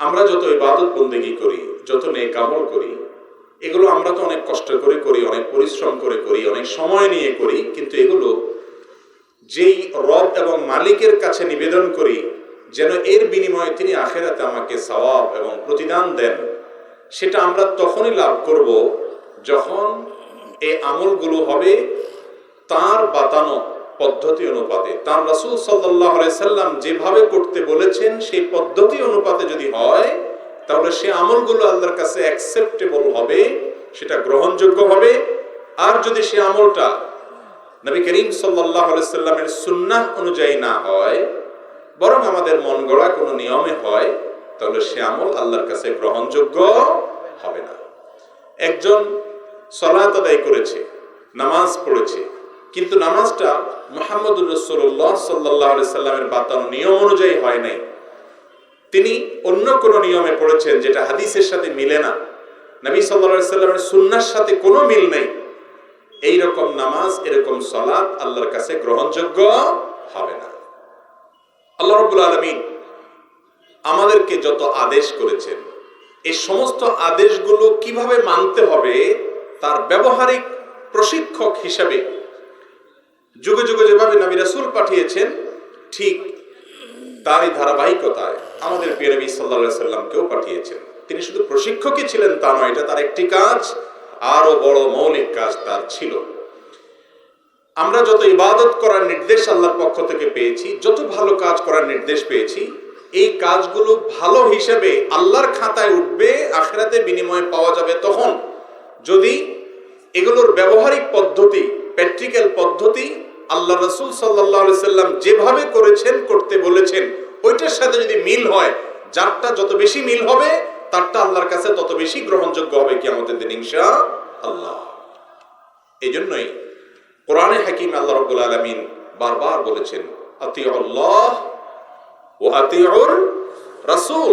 আমরা যত ইবাদত বন্দেগি করি, যত নেক আমল করি, এগুলো আমরা তো অনেক কষ্ট করে করি, অনেক পরিশ্রম করে করি, অনেক সময় নিয়ে করি, কিন্তু এগুলো যেই রব এবং মালিকের কাছে নিবেদন করি, যেন এর বিনিময়ে তিনি আখেরাতে আমাকে সওয়াব এবং প্রতিদান দেন, সেটা আমরা তখনই লাভ করব যখন এই আমলগুলো হবে তার বাতানো পদ্ধতি অনুপাতে। তার রাসূল সাল্লাম যেভাবে করতে বলেছেন, সেই পদ্ধতি অনুপাতে যদি হয়, তাহলে সে আমলগুলো আল্লাহর কাছে অ্যাকসেপ্টেবল হবে, সেটা গ্রহণযোগ্য হবে। আর যদি সে আমলটা নবী করিম সাল্লামের সুন্নাহ অনুযায়ী না হয়, বরং আমাদের মন গড়া কোনো নিয়মে হয়, তাহলে সে আমল আল্লাহর কাছে গ্রহণযোগ্য হবে না। একজন সলাত আদায় করেছে, নামাজ পড়েছে কিন্তু নামাজটা মোহাম্মদুর রসুল্লাহ সাল্লাহ সাল্লামের বাতানো নিয়ম অনুযায়ী হয় নাই। তিনি অন্য কোনো নিয়মে পড়েছেন যেটা হাদিসের সাথে মিলে না। নবী সাল্লা সাল্লামের সুন্নার সাথে কোনো মিল নেই। এইরকম নামাজ, এরকম সলাৎ আল্লাহর কাছে গ্রহণযোগ্য হবে না। আল্লাহ রবুল আলমিন আমাদেরকে যত আদেশ করেছেন, এই সমস্ত আদেশগুলো কীভাবে মানতে হবে, তার ব্যবহারিক প্রশিক্ষক হিসাবে যুগে যুগে যেভাবে নবী রাসুল পাঠিয়েছেন, ঠিক তারই ধারাবাহিকতায় আমাদের প্রিয় নবী সাল্লাল্লাহু সাল্লামকেও পাঠিয়েছেন। তিনি শুধু প্রশিক্ষকই ছিলেন তা নয়, এটা তার একটি কাজ আরও বড় মৌলিক কাজ তার ছিল। আমরা যত ইবাদত করার নির্দেশ আল্লাহর পক্ষ থেকে পেয়েছি, যত ভালো কাজ করার নির্দেশ পেয়েছি, এই কাজগুলো ভালো হিসেবে আল্লাহর খাতায় উঠবে, আখেরাতে বিনিময়ে পাওয়া যাবে তখন। যদি এগুলোর ব্যবহারিক পদ্ধতি প্র্যাকটিক্যাল পদ্ধতি আল্লাহ রসুল সাল্লাহ সাল্লাম যেভাবে করেছেন, করতে বলেছেন, ওইটার সাথে যদি মিল হয়, যারটা যত বেশি মিল হবে, তারটা আল্লাহর কাছে তত বেশি গ্রহণযোগ্য হবে কি আমাদের দিন ইনশা আল্লাহ এই জন্যই কোরআনে হাকিম আল্লাহ রব্বুল আলমিন বারবার বলেছেন আতি আল্লাহ ও আতিউর রাসূল।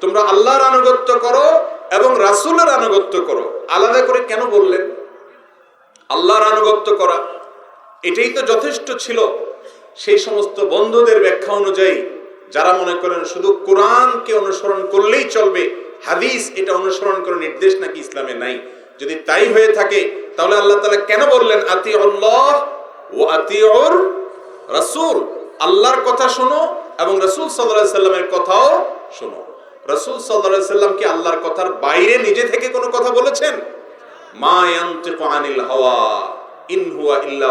তোমরা আল্লাহর আনুগত্য করো এবং রাসূলের আনুগত্য করো। আলাদা করে কেন বললেন? আল্লাহর আনুগত্য করা। এটাই তো যথেষ্ট ছিল। সেই সমস্ত বন্ধুদের ব্যাখ্যা অনুযায়ী যারা মনে করেন শুধু কোরআনকে অনুসরণ করলেই চলবে, হাদিস এটা অনুসরণ করে নির্দেশ নাকি ইসলামে নাই? যদি তাই হয়ে থাকে, তাহলে আল্লাহ তালা কেন বললেন আতি আল্লাহ ও আতিউর রাসূল আল্লাহর কথা শোনো এবং রসুল সাল্লাহ সাল্লামের কথাও শোনো। রসুল সাল্লাহ সাল্লাম কি আল্লাহর কথার বাইরে নিজে থেকে কোনো কথা বলেছেন? মা আনিল হাওয়া। ইন হুয়া ইল্লা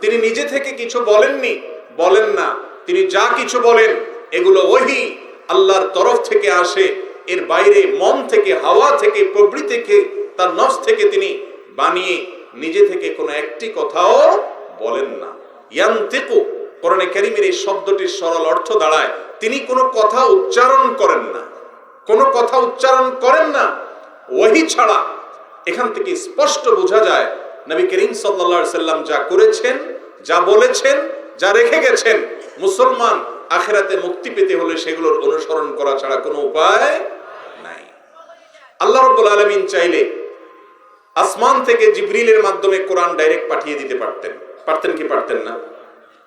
তিনি নিজে থেকে কিছু বলেননি, বলেন না। তিনি যা কিছু বলেন, এগুলো ওহি। আল্লাহর তরফ থেকে আসে, এর বাইরে মন থেকে, হাওয়া থেকে, প্রবৃতি থেকে, তার নফস থেকে তিনি বানিয়ে নিজে থেকে কোনো একটি কথাও বলেন না। ইয়ান্তিকু, কোরআনে কারিমের এই শব্দটির সরল অর্থ দাঁড়ায়, তিনি কোনো কথা উচ্চারণ করেন না। কোনো কথা উচ্চারণ করেন না। ওহি ছাড়া এখান থেকে স্পষ্ট বোঝা যায় নবী করিম সাল্লা সাল্লাম যা করেছেন, যা বলেছেন, যা রেখে গেছেন, মুসলমান আখেরাতে মুক্তি পেতে হলে সেগুলোর অনুসরণ করা ছাড়া কোনো উপায় নাই। আল্লাহ রব্বুল আলমিন চাইলে আসমান থেকে জিবরিলের মাধ্যমে কোরআন ডাইরেক্ট পাঠিয়ে দিতে পারতেন। পারতেন কি পারতেন না?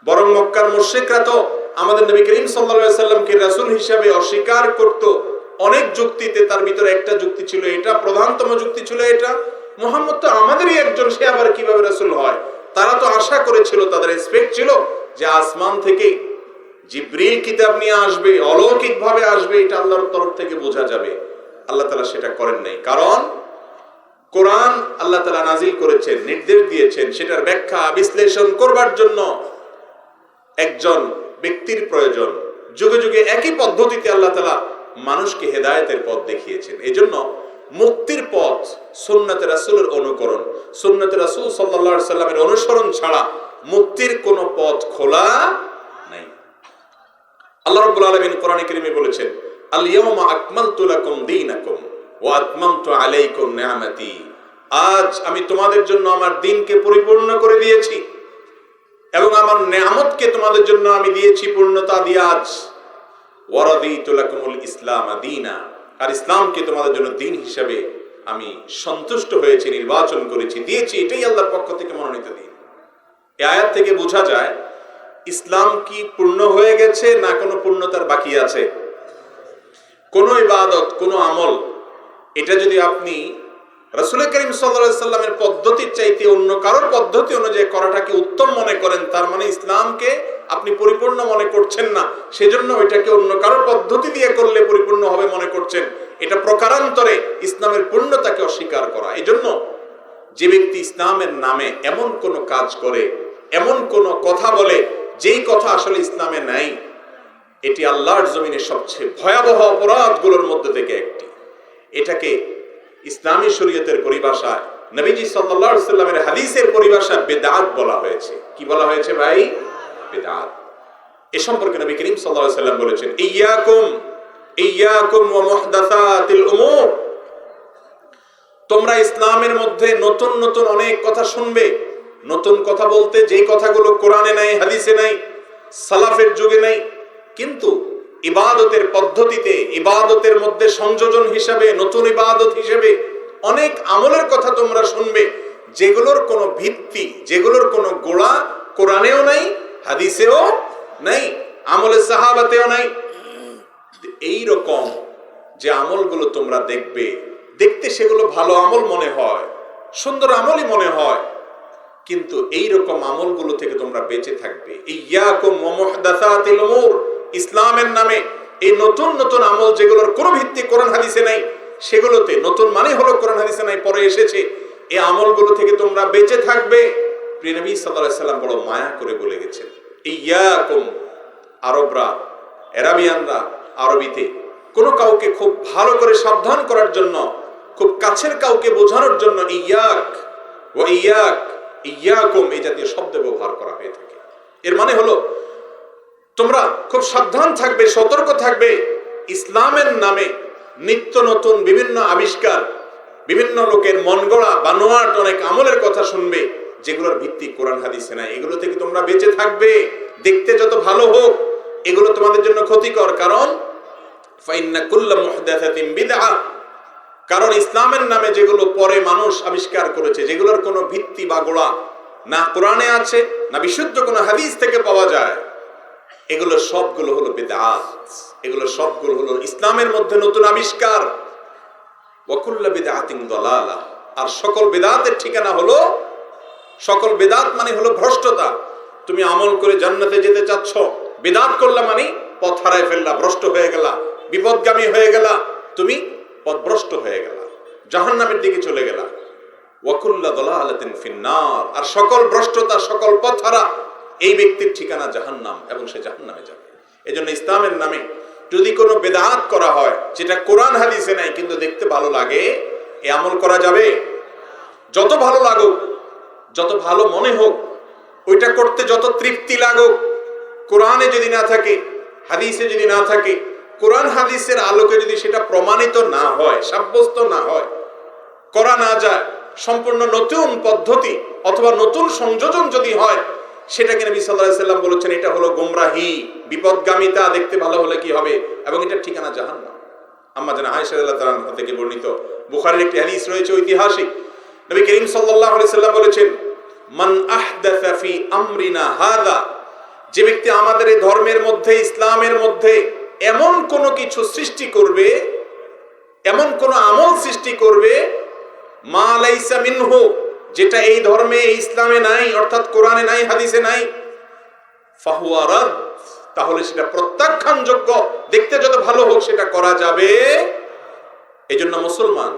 বরং মক্কার মুশ্রিকরা তো আমাদের নবী করিম সাল্লা সাল্লামকে রাসুল হিসাবে অস্বীকার করত অনেক যুক্তিতে তার ভিতরে একটা যুক্তি ছিল এটা, প্রধানতম যুক্তি ছিল এটা। মোহাম্মদ তো আমাদেরই একজন, সে আবার কীভাবে রাসুল হয়? তারা তো আশা করেছিল, তাদের এক্সপেক্ট ছিল যে আসমান থেকে জিব্রিল কিতাব নিয়ে আসবে অলৌকিক ভাবে আসবে, এটা আল্লাহর তরফ থেকে বোঝা যাবে। আল্লাহ তালা সেটা করেন নাই। কারণ কোরআন আল্লাহ তালা নাজিল করেছেন, নির্দেশ দিয়েছেন, সেটার ব্যাখ্যা, বিশ্লেষণ করবার জন্য একজন ব্যক্তির প্রয়োজন। যুগে যুগে একই পদ্ধতিতে আল্লাহ তালা মানুষকে হেদায়তের পথ দেখিয়েছেন। এই জন্য মুক্তির পথ সুন্নতে রাসুলের অনুকরণ। সুন্নতে রাসুল সাল্লা সাল্লামের অনুসরণ ছাড়া মুক্তির কোনো পথ খোলা নাই। আল্লাহ রব্বুল আলমিন কোরআন করিমে বলেছেন আলিয়মা আকমালতু লাকুম দীনাকুম ওয়া আতমামতু আলাইকুম নিআমাতি আজ আমি তোমাদের জন্য আমার দিনকে পরিপূর্ণ করে দিয়েছি এবং আমার নেয়ামতকে তোমাদের জন্য আমি দিয়েছি পূর্ণতা দিয়ে আজ। ওয়ারাদিতু লাকুমুল ইসলাম আদিনা আর ইসলামকে তোমাদের জন্য দিন হিসাবে আমি সন্তুষ্ট হয়েছি, নির্বাচন করেছি, দিয়েছি, এটাই আল্লাহর পক্ষ থেকে মনোনীত দিন। এ আয়াত থেকে বোঝা যায়, ইসলাম কি পূর্ণ হয়ে গেছে না কোনো পূর্ণতার বাকি আছে? কোনো ইবাদত, কোনো আমল, এটা যদি আপনি রসুল করিম সাল্লা সাল্লামের পদ্ধতির চাইতে অন্য কারোর পদ্ধতি অনুযায়ী করাটাকে উত্তম মনে করেন, তার মানে ইসলামকে আপনি পরিপূর্ণ মনে করছেন না। সেজন্য ওইটাকে অন্য কারোর পদ্ধতি দিয়ে করলে পরিপূর্ণ হবে মনে করছেন। এটা প্রকারান্তরে ইসলামের পূর্ণতাকে অস্বীকার করা। এই জন্য যে ব্যক্তি ইসলামের নামে এমন কোন কাজ করে, এমন কোন কথা বলে, যেই কথা আসলে ইসলামে নাই, এটি আল্লাহর জমিনের সবচেয়ে ভয়াবহ অপরাধগুলোর মধ্যে থেকে একটি। এটাকে ইসলামী শরীয়তের পরিভাষায়, নবীজি সাল্লাল্লাহু আলাইহি সাল্লামের হাদিসের পরিভাষায় বেদাত বলা হয়েছে। কি বলা হয়েছে ভাই? বেদাত। এ সম্পর্কে নবী করিম সাল্লাল্লাহু সাল্লাম বলেছেন, ইয়াকুম তোমরা ইসলামের মধ্যে নতুন নতুন অনেক কথা শুনবে, নতুন কথা বলতে যে কথাগুলো কোরআনে নাই, হাদিসে নাই, সালাফের যুগে নাই, কিন্তু ইবাদতের পদ্ধতিতে, ইবাদতের মধ্যে সংযোজন হিসাবে, নতুন ইবাদত হিসেবে অনেক আমলের কথা তোমরা শুনবে, যেগুলোর কোনো ভিত্তি, যেগুলোর কোনো গোড়া কোরআনেও নাই, হাদিসেও নাই, আমলে সাহাবাতেও নাই। এই রকম যে আমলগুলো তোমরা দেখবে, দেখতে সেগুলো ভালো আমল মনে হয়, সুন্দর আমলই মনে হয়, কিন্তু এই রকম আমলগুলো থেকে তোমরা বেঁচে থাকবে। এই ইয়াকুম মুহদাসাতিল উমুর। ইসলামের নামে এই নতুন নতুন আমল যেগুলোর কোনো ভিত্তি কোরআন হাদিসে নাই, সেগুলোতে নতুন মানে হলো কোরআন হাদিসে নাই, পরে এসেছে। এই আমলগুলো থেকে তোমরা বেঁচে থাকবে। প্রিয় নবী সাল্লাল্লাহু আলাইহি সাল্লাম বড় মায়া করে বলে গেছেন, ইয়াকুম আরবরা এরাবিয়ানরা আরবিতে কোনো কাউকে খুব ভালো করে সাবধান করার জন্য, খুব কাছের কাউকে বোঝানোর জন্য ইয়াক ও ইয়াক, ইয়াকুম এই জাতীয় শব্দ ব্যবহার করা হয়ে থাকে। এর মানে হলো তোমরা খুব সাবধান থাকবে, সতর্ক থাকবে। ইসলামের নামে নিত্য নতুন বিভিন্ন আবিষ্কার, বিভিন্ন লোকের মন গড়া বানোয়াট অনেক আমলের কথা শুনবে, যেগুলোর ভিত্তি কোরআন, হাদিসে নাই এগুলো থেকে তোমরা বেঁচে থাকবে। দেখতে যত ভালো হোক, এগুলো তোমাদের জন্য ক্ষতিকর। কারণ কারণ ইসলামের নামে যেগুলো পরে মানুষ আবিষ্কার করেছে, যেগুলোর কোনো ভিত্তি বা গোড়া না কোরআনে আছে, না বিশুদ্ধ কোনো হাদিস থেকে পাওয়া যায়। এগুলো সবগুলো হলো বেদাত। এগুলো সবগুলো হলো ইসলামের মধ্যে নতুন আবিষ্কার। ওয়াকুল্লা বেদাতিং দলালা। আর সকল বেদাতের ঠিকানা হলো, সকল বেদাত মানে হলো ভ্রষ্টতা। তুমি আমল করে জান্নাতে যেতে চাচ্ছ। বেদাত করলা মানে পথ হারায় ফেললা, ভ্রষ্ট হয়ে গেলা, বিপদগামী হয়ে গেলা, তুমি পথভ্রষ্ট হয়ে গেলা, জাহান্নামের দিকে চলে গেলা। ওয়াকুল্লা দলালাতিন ফিন্নার। আর সকল ভ্রষ্টতা, সকল পথ হারা এই ব্যক্তির ঠিকানা জাহান্নাম এবং সে জাহান্নামে যাবে। এজন্য ইসলামের নামে যদি কোনো বেদাত করা হয়, যেটা কোরআন হাদিসে নাই, কিন্তু দেখতে ভালো লাগে, এ আমল করা যাবে। যত ভালো লাগুক, যত ভালো মনে হোক, ওইটা করতে যত তৃপ্তি লাগুক, কোরআনে যদি না থাকে, হাদিসে যদি না থাকে, কোরআন হাদিসের আলোকে যদি সেটা প্রমাণিত না হয়, সাব্যস্ত না হয়, করা না যায়, সম্পূর্ণ নতুন পদ্ধতি অথবা নতুন সংযোজন যদি হয় সেটাকে নবী সাল্লাহ সাল্লাম বলেছেন, এটা হলো গোমরাহি, বিপদগামিতা, দেখতে ভালো হলে কি হবে? এবং এটা ঠিকানা জাহান্নাম। আম্মা জানা আয়েশা তাআলা থেকে বর্ণিত বুখারীর একটি হাদিস রয়েছে ঐতিহাসিক। নবী করিম সাল্লাল্লাহু আলাইহি সাল্লাম বলেছেন, মান আহদাসা ফি আমরিনা হাদা যে ব্যক্তি আমাদের এই ধর্মের মধ্যে, ইসলামের মধ্যে এমন কোন কিছু সৃষ্টি করবে, এমন কোন আমল সৃষ্টি করবে, মা লাইসা মিনহু যেটা এই ধর্মে ইসলামে নাই, অর্থাৎ কোরআনে নাই, হাদিসে নাই, ফাহুয়া রাদ, তাহলে সেটা প্রত্যাখ্যানযোগ্য। দেখতে যত ভালো হোক, সেটা করা যাবে। এই জন্য মুসলমান,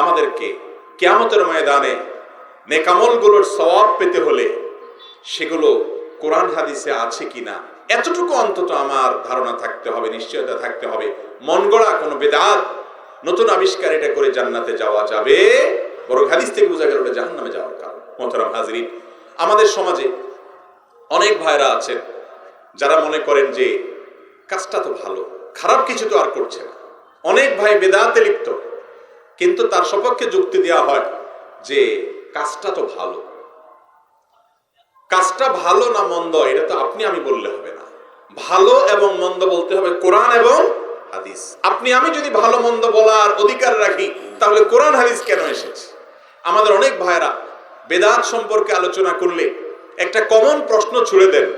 আমাদেরকে কেয়ামতের ময়দানে নেকামলগুলোর সওয়াব পেতে হলে সেগুলো কোরআন, হাদিসে আছে কিনা, এতটুকু অন্তত আমার ধারণা থাকতে হবে, নিশ্চয়তা থাকতে হবে। মন গড়া কোনো বেদাত নতুন আবিষ্কার এটা করে জান্নাতে যাওয়া যাবে। বরং হাদিস থেকে বোঝা গেল ওটা জাহান্নামে যাওয়ার কারণ। মোহতারাম হাজরিন, আমাদের সমাজে অনেক ভাইরা আছেন যারা মনে করেন যে কাজটা তো ভালো, খারাপ কিছু তো আর করছে না। অনেক ভাই বেদাতে লিপ্ত, কিন্তু তার সপক্ষে যুক্তি দেওয়া হয় যে কাজটা তো ভালো। কাজটা ভালো না মন্দ, এটা তো আপনি আমি বললে হবে না। ভালো এবং মন্দ বলতে হবে কোরআন এবং হাদিস। আপনি আমি যদি ভালো মন্দ বলার অধিকার রাখি, তাহলে কোরআন হাদিস কেন এসেছে? আমাদের অনেক ভাইরা বেদাত সম্পর্কে আলোচনা করলে একটা কমন প্রশ্ন ছুড়ে দেন।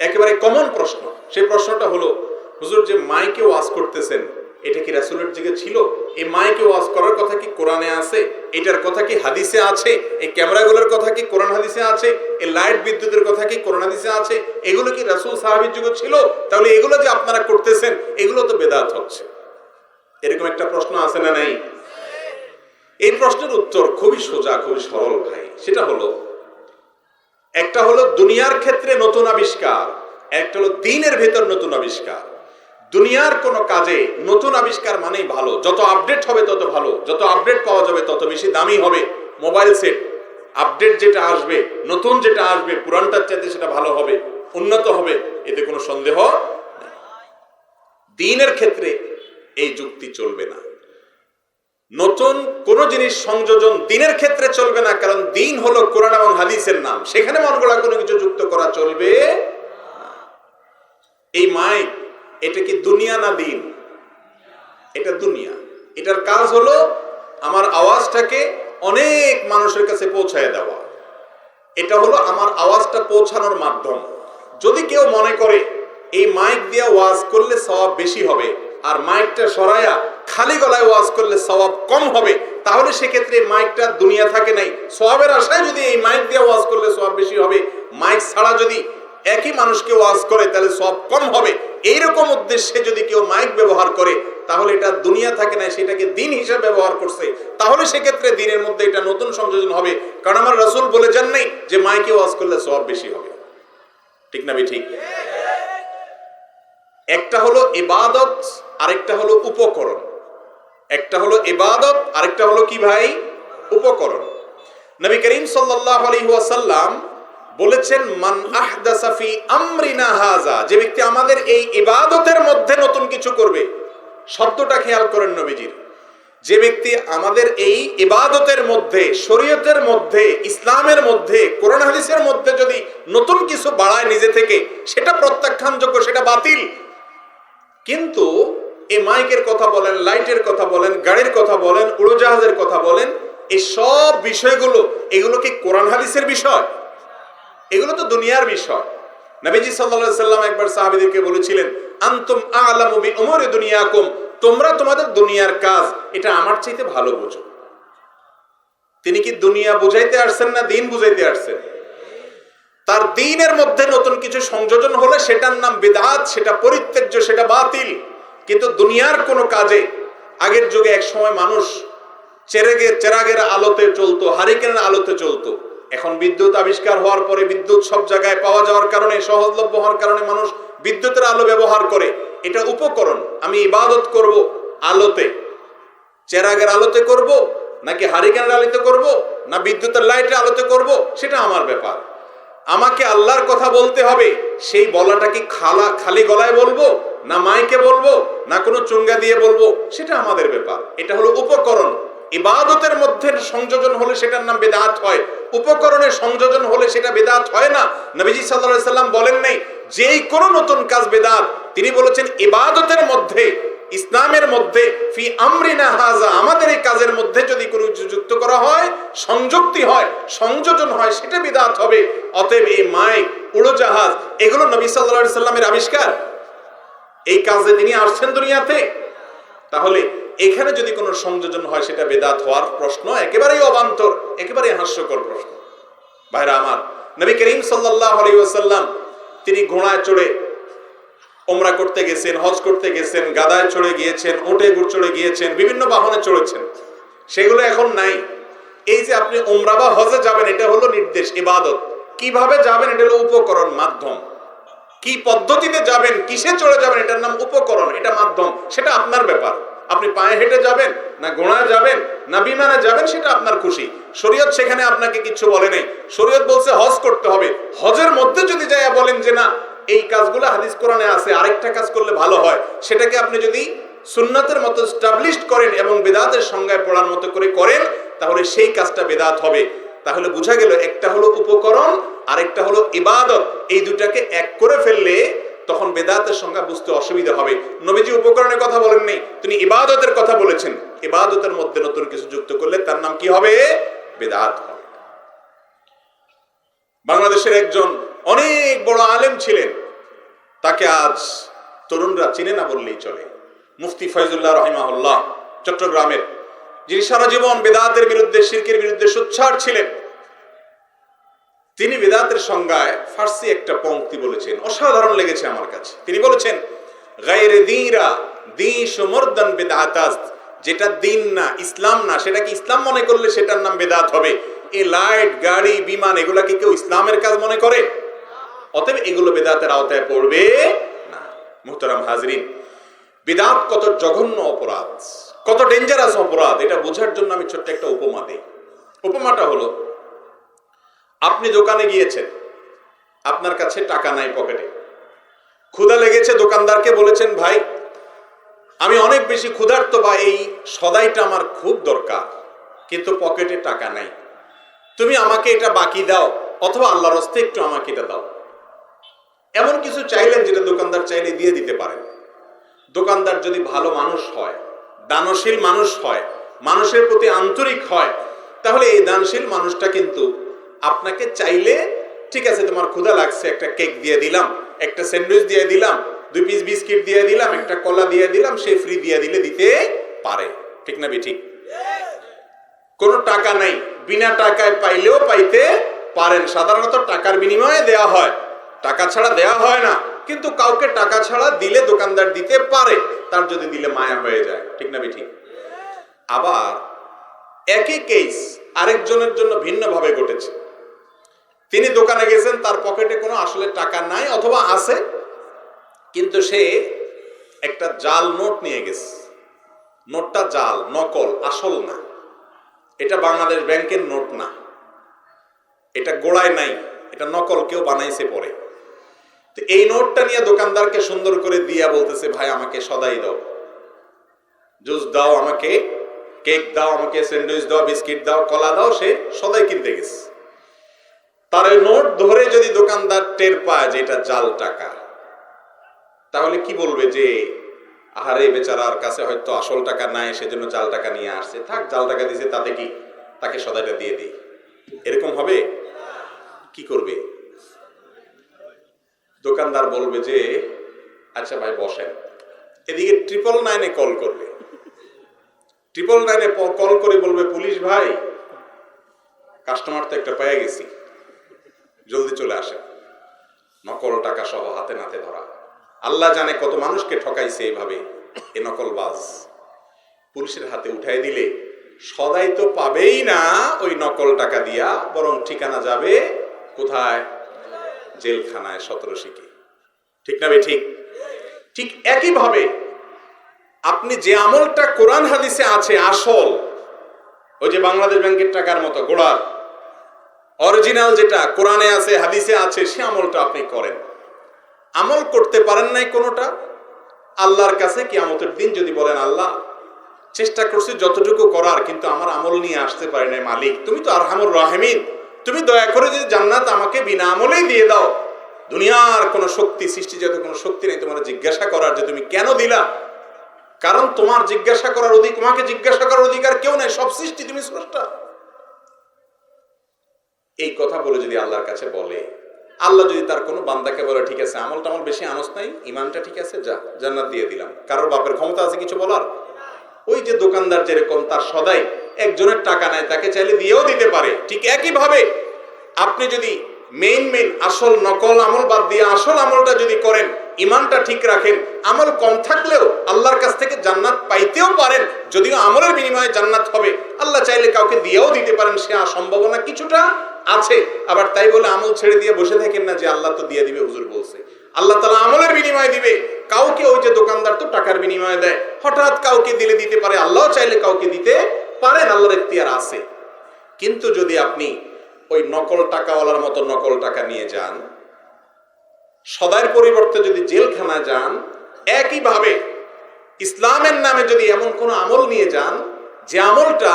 একেবারে কমন প্রশ্ন। সেই প্রশ্নটা হলো, হুজুর, যে মাইকে ওয়াজ করতেছেন, এটা কি রাসূলের যুগে ছিল? এই মাইকে ওয়াজ করার কথা কি কোরআনে আছে? এটার কথা কি হাদিসে আছে? এই ক্যামেরাগুলোর কথা কি কোরআন হাদিসে আছে? এই লাইট বিদ্যুতের কথা কি কোরআন হাদিসে আছে? এগুলো কি রাসুল সাহাবীর যুগে ছিল? তাহলে এগুলো যে আপনারা করতেছেন, এগুলো তো বেদাত হচ্ছে। এরকম একটা প্রশ্ন আছে না নাই? এই প্রশ্নের উত্তর খুবই সোজা, খুবই সরল ভাই। সেটা হলো, একটা হলো দুনিয়ার ক্ষেত্রে নতুন আবিষ্কার, একটা হলো দিনের ভেতর নতুন আবিষ্কার। দুনিয়ার কোনো কাজে নতুন আবিষ্কার মানেই ভালো। যত আপডেট হবে তত ভালো, যত আপডেট পাওয়া যাবে তত বেশি দামি হবে। মোবাইল সেট আপডেট যেটা আসবে, নতুন যেটা আসবে, পুরানটার চাইতে সেটা ভালো হবে, উন্নত হবে, এতে কোনো সন্দেহ দিনের ক্ষেত্রে এই যুক্তি চলবে না। নতুন কোন জিনিস সংযোজন দিনের ক্ষেত্রে চলবে না, কারণ দিন হলো কোরআন এবং হাদিসের নাম। সেখানে মন গড়া কোনো কিছু যুক্ত করা চলবে এই মাইক, এটা কি দুনিয়া না দিন? এটা দুনিয়া। এটার কাজ হলো আমার আওয়াজটাকে অনেক মানুষের কাছে পৌঁছায় দেওয়া। এটা হলো আমার আওয়াজটা পৌঁছানোর মাধ্যম। যদি কেউ মনে করে, এই মাইক দিয়ে ওয়াজ করলে সব বেশি হবে আর মাইকটা সরায়া খালি গলায় ওয়াজ করলে সওয়াব কম হবে, তাহলে সেক্ষেত্রে মাইকটা দুনিয়া থাকে নাই। সওয়াবের আশায় যদি এই মাইক দিয়ে ওয়াজ করলে সওয়াব বেশি হবে। মাইক ছাড়া যদি একই মানুষকে ওয়াজ করে, তাহলে সব কম হবে। এইরকম উদ্দেশ্যে যদি কেউ মাইক ব্যবহার করে, তাহলে এটা দুনিয়া থাকে না সেটাকে দিন হিসাবে ব্যবহার করছে। তাহলে সেক্ষেত্রে দিনের মধ্যে এটা নতুন সংযোজন হবে। কারণ আমার রসুল বলে যান নাই যে মাইকে ওয়াজ করলে সব বেশি হবে। ঠিক না ঠিক? একটা হলো ইবাদত আরেকটা হলো উপকরণ। একটা হলো ইবাদত, আরেকটা হলো কি ভাই? উপকরণ। নবী করিম আলাইহি ওয়াসাল্লাম বলেছেন, মান আহদাসা ফি আমরিনা হাজা যে ব্যক্তি আমাদের এই ইবাদতের মধ্যে নতুন কিছু করবে শব্দটা খেয়াল করেন নবীজির। যে ব্যক্তি আমাদের এই ইবাদতের মধ্যে, শরীয়তের মধ্যে, ইসলামের মধ্যে, কোরআন হাদিসের মধ্যে যদি নতুন কিছু বাড়ায় নিজে থেকে, সেটা প্রত্যাখ্যানযোগ্য, সেটা বাতিল। কিন্তু এই মাইকের কথা বলেন, লাইটের কথা বলেন, গাড়ির কথা বলেন, উড়োজাহাজের কথা বলেন, এই সব বিষয়গুলো, এগুলো কি কোরআন হাদিসের বিষয়? এগুলো তো দুনিয়ার বিষয়। নবীজি সাল্লাল্লাহু সাল্লাম একবার সাহাবীদেরকে বলেছিলেন, আনতুম আ'লামু বি উমুরি দুনিয়াকুম, তোমরা তোমাদের দুনিয়ার কাজ, এটা আমার চাইতে ভালো বুঝো। তিনি কি দুনিয়া বুঝাইতে আসছেন না দিন বুঝাইতে আসছেন? তার দিনের মধ্যে নতুন কিছু সংযোজন হলে সেটার নাম বিদাত, সেটা পরিত্যাজ্য, সেটা বাতিল। কিন্তু দুনিয়ার কোনো কাজে আগের যুগে এক সময় মানুষ চেরেগে চেরাগের আলোতে চলতো, হারিকেনের আলোতে চলতো। এখন বিদ্যুৎ আবিষ্কার হওয়ার পরে বিদ্যুৎ সব জায়গায় পাওয়া যাওয়ার কারণে, সহজলভ্য হওয়ার কারণে মানুষ বিদ্যুতের আলো ব্যবহার করে। এটা উপকরণ। আমি ইবাদত করব আলোতে। চেরাগের আলোতে করব, নাকি হারিকেনের আলোতে করব, না বিদ্যুতের লাইটের আলোতে করব, সেটা আমার ব্যাপার। আমাকে আল্লাহর কথা বলতে হবে। সেই বলাটা কি খালা, খালি গলায় বলব, না মাইকে বলব, না কোনো চুঙ্গা দিয়ে বলব, সেটা আমাদের ব্যাপার। এটা হলো উপকরণ। ইবাদতের মধ্যে সংযোজন হলে সেটার নাম বেদাত হয়। উপকরণের সংযোজন হলে সেটা বেদাত হয় না। নবীজি সাল্লাল্লাহু সাল্লাম বলেন নাই, যেই কোনো নতুন কাজ বেদাত। তিনি বলেছেন, ইবাদতের মধ্যে ইসলামের মধ্যে, ফি আমরিনা হাজা, আমাদের এই কাজের মধ্যে যদি কোনো যুক্ত করা হয়, সংযুক্তি হয়, সংযোজন হয়, সেটা বিদাত হবে। অতএব এই মাইক, উড়োজাহাজ, এগুলো নবী সাল্লাল্লাহু সাল্লামের আবিষ্কার। এই কাজে তিনি আসছেন দুনিয়াতে। তাহলে এখানে যদি কোনো সংযোজন হয়, সেটা বেদাত হওয়ার প্রশ্ন একেবারেই অবান্তর, একেবারেই হাস্যকর প্রশ্ন। ভাইরা আমার, নবী করিম সাল্লাল্লাহু আলাইহি ওয়াসাল্লাম, তিনি ঘোড়ায় চড়ে ওমরা করতে গেছেন, হজ করতে গেছেন, গাদায় চড়ে গিয়েছেন, উটে চড়ে গিয়েছেন, বিভিন্ন বাহনে চড়েছেন। সেগুলো এখন নাই। এই যে আপনি ওমরা বা হজে যাবেন, এটা হলো নির্দেশ, ইবাদত। কীভাবে যাবেন, এটা হলো উপকরণ, মাধ্যম। কি পদ্ধতিতে যাবেন, কিসে চড়ে যাবেন, এটার নাম উপকরণ, এটা মাধ্যম, সেটা আপনার ব্যাপার। আপনি পায়ে হেঁটে যাবেন, না ঘোড়ায় যাবেন, না বিমানে যাবেন, সেটা আপনার খুশি। শরীয়ত সেখানে আপনাকে কিছু বলে নেই। শরীয়ত বলছে, হজ করতে হবে। হজের মধ্যে যদি যাইয়া বলেন যে না এই কাজগুলো হাদিস কোরআনে আছে, আরেকটা কাজ করলে ভালো হয়। সেটাকে আপনি যদি সুন্নাতের মতো স্টাবলিশড করেন এবং বেদাতের সংজ্ঞায় পড়ার মতো করে করেন, তাহলে সেই কাজটা বেদাত হবে। তাহলে বোঝা গেল, একটা হলো উপকরণ, আরেকটা হলো ইবাদত। এই দুটাকে এক করে ফেললে তখন বেদাতের সংজ্ঞা বুঝতে অসুবিধা হবে। নবীজি উপকরণের কথা বলেন নেই তিনি ইবাদতের কথা বলেছেন। ইবাদতের মধ্যে নতুন কিছু যুক্ত করলে তার নাম কি হবে? বেদাত হবে। বাংলাদেশের একজন অনেক বড় আলেম ছিলেন। তাকে আজ তরুণরা চিনে না বললেই চলে। মুফতি ফয়জুল্লাহ রহিমাহুল্লাহ চট্টগ্রামের, যিনি সারা জীবন বেদাতের বিরুদ্ধে, শিরকের বিরুদ্ধে সোচ্চার ছিলেন, তিনি বেদাতের সংজ্ঞায় ফার্সি একটা পংক্তি বলেছেন। অসাধারণ লেগেছে আমার কাছে। তিনি বলেছেন, গায়রে দিনরা দিন সমর্দন বেদাতাস, যেটা দিন না, ইসলাম না সেটা কি ইসলাম মনে করলে সেটার নাম বেদাত হবে। এ লাইট, গাড়ি, বিমান এগুলা কি কেউ ইসলামের কাজ মনে করে? অতএব এগুলো বেদাতের আওতায় পড়বে না। মুহতারাম হাজরিন, বেদাত কত জঘন্য অপরাধ, কত ডেঞ্জারাস অপরাধ, এটা বোঝার জন্য আমি ছোট্ট একটা উপমা দিই। উপমাটা হলো, আপনি দোকানে গিয়েছেন, আপনার কাছে টাকা নাই পকেটে। ক্ষুধা লেগেছে দোকানদারকে বলেছেন, ভাই, আমি অনেক বেশি ক্ষুধার্ত বা এই সদাইটা আমার খুব দরকার, কিন্তু পকেটে টাকা নাই। তুমি আমাকে এটা বাকি দাও, অথবা আল্লাহর হস্তে একটু আমাকে এটা দাও। এমন কিছু চাইলেন যেটা দোকানদার চাইলে দিয়ে দিতে পারেন। দোকানদার যদি ভালো মানুষ হয়, দানশীল মানুষ হয়, মানুষের প্রতি আন্তরিক হয়, তাহলে এই দানশীল মানুষটা কিন্তু আপনাকে চাইলে, ঠিক আছে, তোমার ক্ষুধা লাগছে, একটা কেক দিয়ে দিলাম, একটা স্যান্ডউইচ দিয়ে দিলাম, দুই পিস বিস্কিট দিয়ে দিলাম, একটা কলা দিয়ে দিলাম, সে ফ্রি দিয়ে দিলে দিতে পারে। ঠিক না ঠিক কোনো টাকা নাই, বিনা টাকায় পাইলেও পাইতে পারেন। সাধারণত টাকার বিনিময়ে দেয়া হয়। টাকা ছাড়া দেয়া হয় না। কিন্তু কাউকে টাকা ছাড়া দিলে দোকানদার দিতে পারে। তার যদি দিলে মায়া হয়ে যায়। ঠিক না ঠিক আবার একই কেস আরেকজনের জন্য ভিন্নভাবে ঘটেছে। তিনি দোকানে গেছেন, তার পকেটে কোনো আসলে টাকা নাই অথবা আছে, কিন্তু সে একটা জাল নোট নিয়ে গেছে। নোটটা জাল, নকল, আসল না। এটা বাংলাদেশ ব্যাংকের নোট না। এটা গোড়ায় নাই। এটা নকল, কেউ বানাইছে পরে। তো এই নোটটা নিয়ে দোকানদারকে সুন্দর করে দিয়া বলতেছে, ভাই, আমাকে সদাই দাও। জুস দাও আমাকে, কেক দাও আমাকে, স্যান্ডউইচ দাও, বিস্কিট দাও, কলা দাও, সে সদাই কিনতে গেছে। তার ওই নোট ধরে যদি দোকানদার টের পায় যে এটা জাল টাকা, তাহলে কি বলবে যে, আহারে বেচারার কাছে হয়তো আসল টাকা নাই, সেজন্য জাল টাকা নিয়ে আসছে। থাক, জাল টাকা দিছে, তাতে কি? তাকে সদাইটা দিয়ে দিই। এরকম হবে? কি করবে? দোকানদার বলবে যে আচ্ছা ভাই, বসেন। এদিকে ট্রিপল নাইনে কল করবে। ট্রিপল নাইনে কল করে বলবে, পুলিশ ভাই কাস্টমার তো একটা পেয়ে গেছি। জলদি চলে আসেন। নকল টাকা সহ হাতে নাতে ধরা। আল্লাহ জানে কত মানুষকে ঠকাইছে এইভাবে এ নকলবাজ পুলিশের হাতে উঠাই দিলে সদাই তো পাবেই না ওই নকল টাকা দিয়া, বরং ঠিকানা যাবে কোথায়? জেলখানায় সতেরো শিখে। ঠিক না ঠিক? ঠিক একইভাবে আপনি যে আমলটা কোরআন হাদিসে আছে আসল, ওই যে বাংলাদেশ ব্যাংকের টাকার মতো গোড়ার, অরিজিনাল যেটা কোরআনে আছে, হাদিসে আছে, সে আমলটা আপনি করেন। আমল করতে পারেন নাই কোনোটা? আল্লাহর কাছে কিয়ামতের দিন যদি বলেন, আল্লাহ, চেষ্টা করছি যতটুকু করার, কিন্তু আমার আমল নিয়ে আসতে পারি নাই মালিক। তুমি তো আরহামুর রাহেমিন। তুমি দয়া করে যদি জান্নাত আমাকে বিনা আমলেই দিয়ে দাও, দুনিয়ার কোনো শক্তি সৃষ্টি যত কোনো শক্তি নেই তোমার জিজ্ঞাসা করার যে তুমি কেন দিলা। কারণ তোমার জিজ্ঞাসা করার অধিক, তোমাকে জিজ্ঞাসা করার অধিকার কেউ নেই, সব সৃষ্টি তুমি স্রষ্টা। এই কথা বলে যদি আল্লাহর কাছে বলে, আল্লাহ যদি তার কোনো বান্দাকে বলে, ঠিক আছে আমল টামল বেশি আনস নাই ইমানটা ঠিক আছে, যা, জান্নাত দিয়ে দিলাম। কারোর বাপের ক্ষমতা আছে কিছু বলার? ওই যে দোকানদার যেরকম, তার সদাই একজনের টাকা নেয়, তাকে চাইলে দিয়েও দিতে পারে। ঠিক একইভাবে আপনি যদি মেইন মেইন আসল নকল আমল বাদ দিয়ে আসল আমলটা যদি করেন, ইমানটা ঠিক রাখেন, আমল কম থাকলেও আল্লাহর কাছ থেকে জান্নাত পাইতেও পারেন, যদিও আমলের বিনিময়ে জান্নাত হবে, আল্লাহ চাইলে কাউকে দিয়েও দিতে পারেন, সে সম্ভাবনা কিছুটা আছে। আবার তাই বলে আমল ছেড়ে দিয়ে বসে থাকেন না যে আল্লাহ তো দিয়ে দিবে, হুজুর বলছে। আল্লাহ তালা আমলের বিনিময়ে দিবে, কাউকে ওই যে দোকানদার তো টাকার বিনিময়ে দেয়, হঠাৎ কাউকে দিলে দিতে পারে আল্লাহ চাইলে কাউকে দিতে পারেন, আল্লাহর এখতিয়ার আছে। কিন্তু যদি আপনি ওই নকল টাকাওয়ালার মতো নকল টাকা নিয়ে যান সদাইয়ের পরিবর্তে যদি জেলখানা যান, একইভাবে ইসলামের নামে যদি এমন কোন আমল নিয়ে যান, যে আমলটা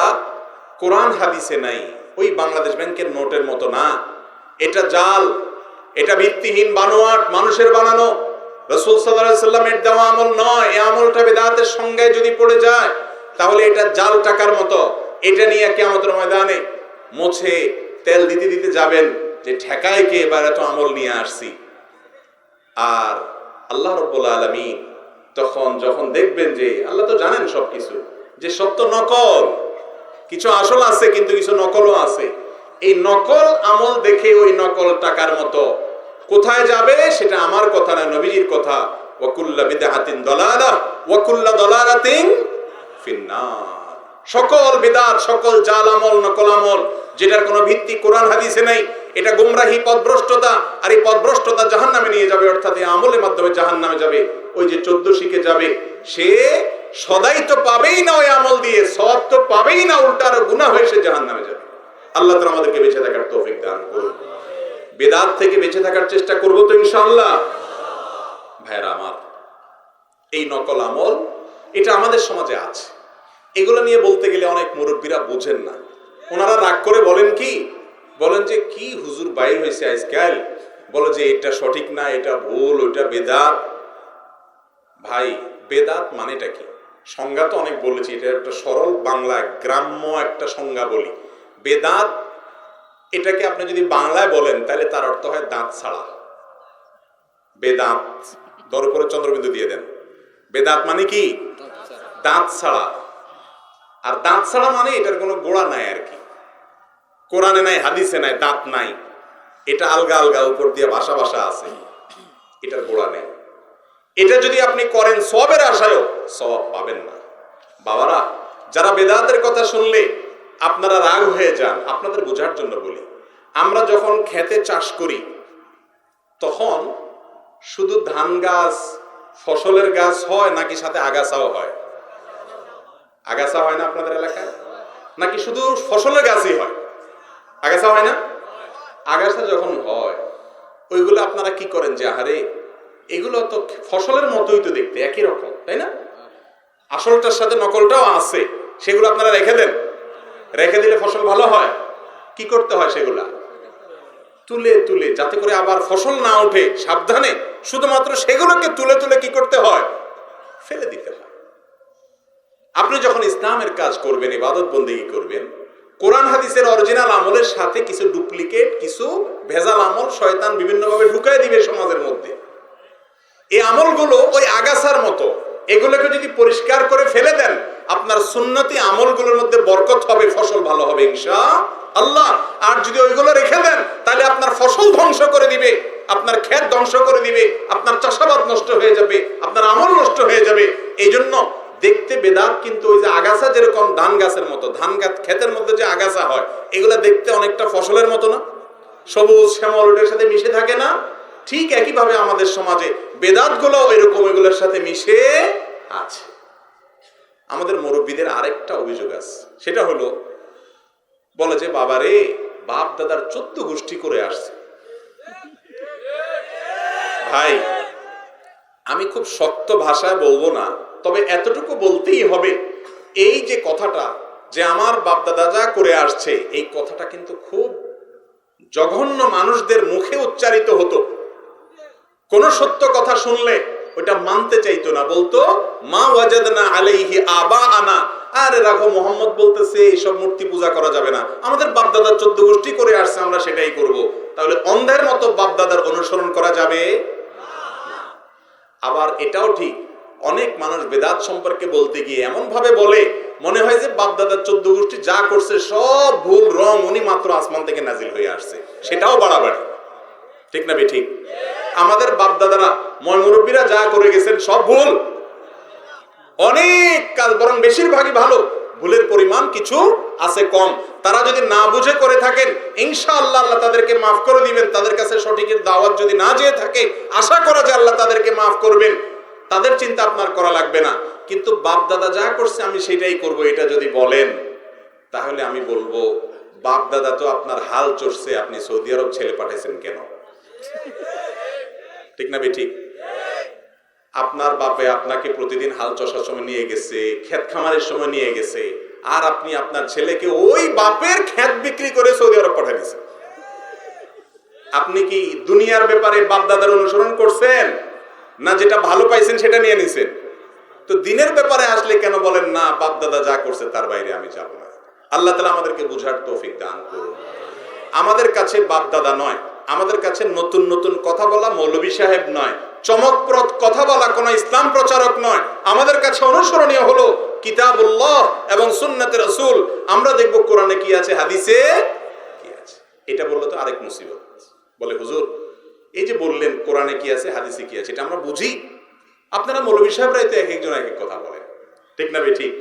কোরআন হাদিসে নাই, ওই বাংলাদেশ ব্যাংকের নোটের মতো না। এটা জাল, এটা ভিত্তিহীন বানোয়াট, মানুষের বানানো। রসুল সাল্লাহ সাল্লামের দেওয়া আমল নয়, এই আমলটা বেদাতের সংজ্ঞায় যদি পড়ে যায় তাহলে এটা জাল টাকার মতো। এটা নিয়ে কেমতের ময়দানে মোছে তেল দিতে দিতে যাবেন যে ঠেকায় কে এবার এত আমল নিয়ে আসছি। আর আল্লাহ রব্বুল আলমিন তখন যখন দেখবেন যে আল্লাহ তো জানেন সবকিছু, যে সত্য নকল, কিছু আসল আছে কিন্তু কিছু নকলও আছে। এই নকল আমল দেখে ওই নকল টাকার মতো কোথায় যাবে সেটা আমার কথা না নবীজির কথা। ওয়াকুল্লা বিদআতিন দলালা ওয়াকুল্লা দলালাতিন সকল বিদাত, সকল জাল আমল, নকল আমল, যেটার কোনো ভিত্তি কোরআন হাদিসে নাই, এটা গুমরাহি পদভ্রষ্টতা, আর এই পদভ্রষ্টতা জাহান নামে নিয়ে যাবে, অর্থাৎ এই আমলের মাধ্যমে জাহান নামে যাবে, ওই যে চোদ্দ শিখে যাবে, সে সদাই তো পাবেই না ওই আমল দিয়ে, সব তো পাবেই না উল্টার গুণা হয়ে সে জাহান নামে যাবে। আল্লাহ তালা আমাদেরকে বেঁচে থাকার তৌফিক দান করুন। বেদাত থেকে বেঁচে থাকার চেষ্টা করব তো ইনশাল্লাহ ভাইরা আমার, এই নকল আমল এটা আমাদের সমাজে আছে। এগুলো নিয়ে বলতে গেলে অনেক মুরব্বীরা বুঝেন না। ওনারা রাগ করে বলেন কি? বলেন যে, কি হুজুর বাইর হয়েছে আজকাল? বলে যে, এটা সঠিক না, এটা ভুল, ওইটা বেদাত? ভাই, বেদাত মানেটা কি? সংজ্ঞা তো অনেক বলেছি, এটা একটা সরল বাংলা, গ্রাম্য একটা সংজ্ঞা বলি। বেদাত, এটাকে আপনি যদি বাংলায় বলেন, তাহলে তার অর্থ হয় দাঁত ছাড়া। বেদাত, দর উপরে চন্দ্রবিন্দু দিয়ে দেন। বেদাত মানে কি? দাঁত ছাড়া। আর দাঁত ছাড়া মানে এটার কোনো গোড়া নাই আর কি। কোরআনে নাই, হাদিসে নাই, দাঁত নাই। এটা আলগা আলগা, উপর দিয়ে ভাষা ভাষা আছে। এটার গোড়া নেই। এটা যদি আপনি করেন সবের আশায়ও সব পাবেন না। বাবারা, যারা বেদাতের কথা শুনলে আপনারা রাগ হয়ে যান, আপনাদের বোঝার জন্য বলি, আমরা যখন খেতে চাষ করি, তখন শুধু ধান গাছ ফসলের গাছ হয় নাকি সাথে আগাছাও হয়? আগাছা হয় না আপনাদের এলাকায়? নাকি শুধু ফসলের গাছই হয়? আগাছা হয় না? আগাছা যখন হয়, ওইগুলো আপনারা কি করেন যে, আহারে, এগুলো তো ফসলের মতোই তো দেখতে, একই রকম তাই না? আসলটার সাথে নকলটাও আছে, সেগুলো আপনারা রেখে দেন। রেখে দিলে ফসল ভালো হয়। কি করতে হয় সেগুলা? তুলে তুলে, যাতে করে আবার ফসল না ওঠে, সাবধানে। শুধুমাত্র সেগুলোকে তুলে তুলে কি করতে হয়? ফেলে দিতে হয়। আপনি যখন ইসলামের কাজ করবেন, ইবাদত বন্দেগী করবেন, কোরআন হাদিসের অরিজিনাল আমলের সাথে কিছু ডুপ্লিকেট, কিছু ভেজাল আমল শয়তান বিভিন্নভাবে ঢুকাই দিবে সমাজের মধ্যে। এই আমলগুলো ওই আগাছার মতো। এগুলোকে যদি পরিষ্কার করে ফেলে দেন, আপনার সুন্নতি আমলগুলোর মধ্যে বরকত হবে, ফসল ভালো হবে, ইনশা আল্লাহ। আর যদি ওইগুলো রেখে দেন, তাহলে আপনার ফসল ধ্বংস করে দিবে। আপনার ক্ষেত ধ্বংস করে দিবে, আপনার চাষাবাদ নষ্ট হয়ে যাবে, আপনার আমল নষ্ট হয়ে যাবে। এই জন্য দেখতে বেদাত কিন্তু ওই যে আগাছা যেরকম ধান গাছের মতো, ধান গাছ ক্ষেতের মধ্যে যে আগাছা হয়, এগুলো দেখতে অনেকটা ফসলের মতো না? সবুজ, শ্যামল, ওটার সাথে মিশে থাকে না? ঠিক একইভাবে আমাদের সমাজে বেদাতগুলো এরকম, এগুলোর সাথে মিশে আছে। আমাদের মুরব্বীদের আরেকটা অভিযোগ আছে। সেটা হলো, বলে যে, বাবারে বাপ দাদার চোদ্দ গোষ্ঠী করে আসছে। ভাই, আমি খুব শক্ত ভাষায় বলব না, তবে এতটুকু বলতেই হবে, এই যে কথাটা যে আমার বাপ দাদা যা করে আসছে, এই কথাটা কিন্তু খুব জঘন্য মানুষদের মুখে উচ্চারিত হতো। কোন সত্য কথা শুনলে ওটা মানতে চাইতো না, বলতো, মা ওয়াজাদনা আলাইহি আবা আনা আরে রাখো মোহাম্মদ বলতেছে এইসব মূর্তি পূজা করা যাবে না। আমাদের বাপদাদার চোদ্দ গোষ্ঠী করে আসছে, আমরা সেটাই করব। তাহলে অন্ধের মতো বাপদাদার অনুসরণ করা যাবে? আবার এটাও ঠিক, অনেক মানুষ বেদাত সম্পর্কে বলতে গিয়ে এমন ভাবে বলে, মনে হয় যে বাপদাদার চোদ্দ গোষ্ঠী যা করছে সব ভুল, রং উনি মাত্র আসমান থেকে নাজিল হয়ে আসছে। সেটাও বাড়াবাড়ি। ঠিক না ঠিক আমাদের বাপদাদারা ময়মুরব্বীরা ময় মুরব্বীরা যা করে গেছেন সব ভুল। অনেক কাজ, বরং বেশিরভাগই ভালো। ভুলের পরিমাণ কিছু আছে কম। তারা যদি না বুঝে করে থাকেন, ইনশাআল্লাহ আল্লাহ তাদেরকে মাফ করে দিবেন। তাদের কাছে সঠিকের দাওয়াত যদি না যেয়ে থাকে, আশা করা যায় আল্লাহ তাদেরকে মাফ করবেন। তাদের চিন্তা আপনার করা লাগবে না। কিন্তু বাপ দাদা যা করছে, আমি সেটাই করব, এটা যদি বলেন, তাহলে আমি বলব বাপ দাদা তো আপনার হাল চড়ছে, আপনি সৌদি আরব ছেলে পাঠাইছেন কেন? ঠিক না বে ঠিক? আপনার বাপে আপনাকে প্রতিদিন হাল চষার সময় নিয়ে গেছে, ক্ষেত খামারের সময় নিয়ে গেছে, আর আপনি আপনার ছেলেকে ওই বাপের ক্ষেত বিক্রি করে সৌদি আরব পাঠিয়ে দিয়েছেন। আপনি কি দুনিয়ার ব্যাপারে বাপ দাদার অনুসরণ করছেন? না যেটা ভালো পাইছেন সেটা নিয়ে নিছেন? তো দিনের ব্যাপারে আসলে কেন বলেন, না বাপ দাদা যা করছে তার বাইরে আমি যাব না আল্লাহ তালা আমাদেরকে বুঝার তৌফিক দান করুন। আমাদের কাছে বাপ দাদা নয়, আমাদের কাছে নতুন নতুন কথা বলা মৌলবী সাহেব নয় চমকপ্রদ কথা বলা কোনো ইসলাম প্রচারক নয়। আমাদের কাছে অনুসরণীয় হলো কিতাবুল্লাহ এবং সুন্নাতে রসুল। আমরা দেখব কোরআনে কি আছে, হাদিসে কি আছে। এটা বলল তো আরেক মুসিবত বলে, হুজুর, এই যে বললেন কোরআনে কি আছে, হাদিসে কি আছে, এটা আমরা বুঝি? আপনারা মৌলবী সাহেবরাই তো এক একজন এক এক কথা বলেন। ঠিক না বে ঠিক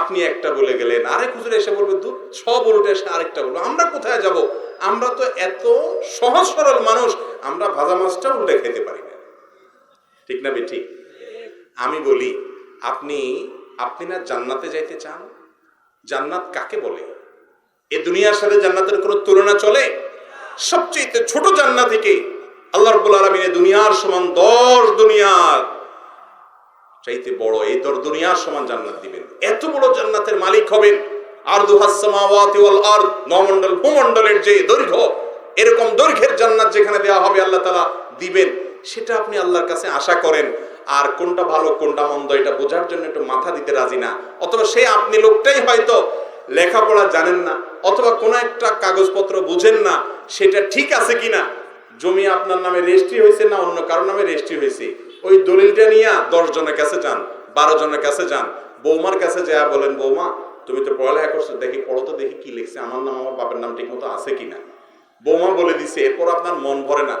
আপনি একটা বলে গেলেন, আরেক হুজুর এসে বলবে দু সব উল্টে এসে আরেকটা বলব। আমরা কোথায় যাব? আমরা তো এত সহজ সরল মানুষ, আমরা ভাজা মাছটা উল্টে খেতে পারি ঠিক না বে ঠিক আমি বলি, আপনি আপনি না জান্নাতে যাইতে চান? জান্নাত কাকে বলে? এ দুনিয়ার সাথে জান্নাতের কোনো তুলনা চলে? সবচেয়ে ছোট জান্নাত থেকে আল্লাহ রব্বুল আলমিনে দুনিয়ার সমান দশ দুনিয়ার চাইতে বড় এই দর দুনিয়ার সমান জান্নাত দিবেন। এত বড় জান্নাতের মালিক হবেন। আর আরদ, নমণ্ডল ভূমণ্ডলের যে দৈর্ঘ্য, এরকম দৈর্ঘ্যের জান্নাত যেখানে দেওয়া হবে আল্লাহ তালা দিবেন। সেটা আপনি আল্লাহর কাছে আশা করেন। আর কোনটা ভালো, কোনটা মন্দ, এটা বোঝার জন্য একটু মাথা দিতে রাজি না। অথবা সে আপনি লোকটাই হয়তো লেখাপড়া জানেন না, অথবা কোনো একটা কাগজপত্র বুঝেন না, সেটা ঠিক আছে কিনা? জমি আপনার নামে রেজিস্ট্রি হয়েছে না অন্য কারোর নামে রেজিস্ট্রি হয়েছে? ওই দলিলটা নিয়ে দশ জনের কাছে যান, বারো জনের কাছে যান। বৌমার কাছে যা বলেন, বৌমা, তুমি তো পড়ালেখা করছ, দেখি, পড়ো তো দেখি কি লিখছে। আমার নাম, আমার বাপের নাম ঠিক মতো আছে কিনা? বৌমা বলে দিছে, এরপর আপনার মন ভরে না।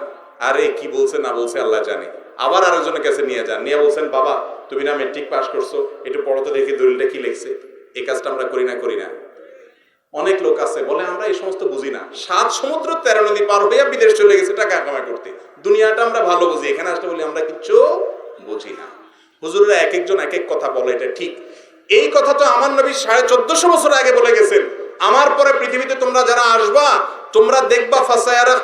আরে কি বলছে না বলছে আল্লাহ জানে। আবার আরেকজনের কাছে নিয়ে যান। নিয়ে বলছেন, বাবা, তুমি না মেট্রিক পাস করছ, একটু পড়ো তো দেখি দলিলটা কি লিখছে। এই কাজটা আমরা করি না করি না। অনেক লোক আছে, বলে, আমরা এই সমস্ত বুঝি না। সাত সমুদ্র, তেরো নদী পার হইয়া বিদেশ চলে গেছে, টাকা কামাই করতে। দুনিয়াটা আমরা ভালো বুঝি, এখানে আসলে বলি, আমরা কিচ্ছু বুঝি না। হুজুররা এক একজন এক এক কথা বলে, এটা ঠিক। এই কথা তো আমার নবী সাড়ে চোদ্দশো বছর আগে বলে গেছেন। আমার পরে পৃথিবীতে তোমরা যারা আসবা, তোমরা দেখবা ফাসায়ারা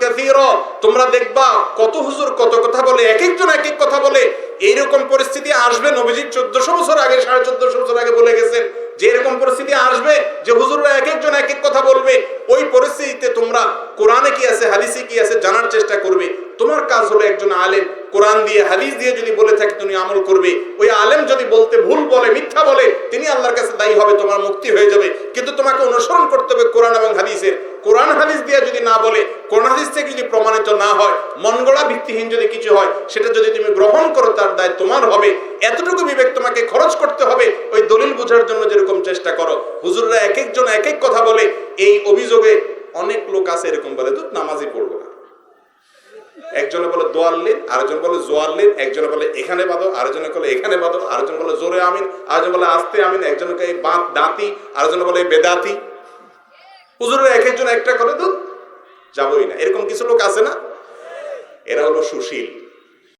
কাসীরা, তোমরা দেখবা কত হুজুর কত কথা বলে এক একজন এক এক কথা বলে। এইরকম পরিস্থিতি আসবে নবীজি চোদ্দশো বছর আগে, সাড়ে চোদ্দশো বছর আগে বলে গেছেন যে এরকম পরিস্থিতি আসবে যে হুজুররা এক একজন এক এক কথা বলবে। ওই পরিস্থিতিতে তোমরা কোরআনে কি আছে, হাদিসে কি আছে জানার চেষ্টা করবে। তোমার কাজ হলো একজন আলেম কোরআন দিয়ে, হাদিস দিয়ে যদি বলে থাকে, তুমি আমল করবে। ওই আলেম যদি বলতে ভুল বলে, মিথ্যা বলে, তিনি আল্লাহর কাছে দায়ী হবে, তোমার মুক্তি হয়ে যাবে। কিন্তু তোমাকে অনুসরণ করতে হবে কোরআন এবং হাদিসের। কোরআন, হাদিস দিয়ে যদি না বলে, কোরআন, হাদিস থেকে যদি প্রমাণিত না হয়, মনগড়া ভিত্তিহীন যদি কিছু হয়, সেটা যদি তুমি গ্রহণ করো, তার দায় তোমার হবে। এতটুকু বিবেক তোমাকে খরচ করতে হবে, ওই দলিল বোঝার জন্য যেরকম চেষ্টা করো। হুজুররা এক একজন এক এক কথা বলে। এই অভিযোগে অনেক লোক আছে এরকম বলে দুধ নামাজই পড়ব না। একজনে বলে দোয়াল্লিন আরেকজন বলে জোয়াল্লিন একজনে বলে এখানে বাঁধো, আরেকজনে বলে এখানে বাঁধো, আরেকজন বলে জোরে আমিন, আরেকজন বলে আস্তে আমিন একজনকে এই বাঁধ দাঁতি, আরেকজন বলে বেদাতি। হুজুরের এক একজন একটা করে দুধ, যাবই না। এরকম কিছু লোক আছে না? এরা হলো সুশীল।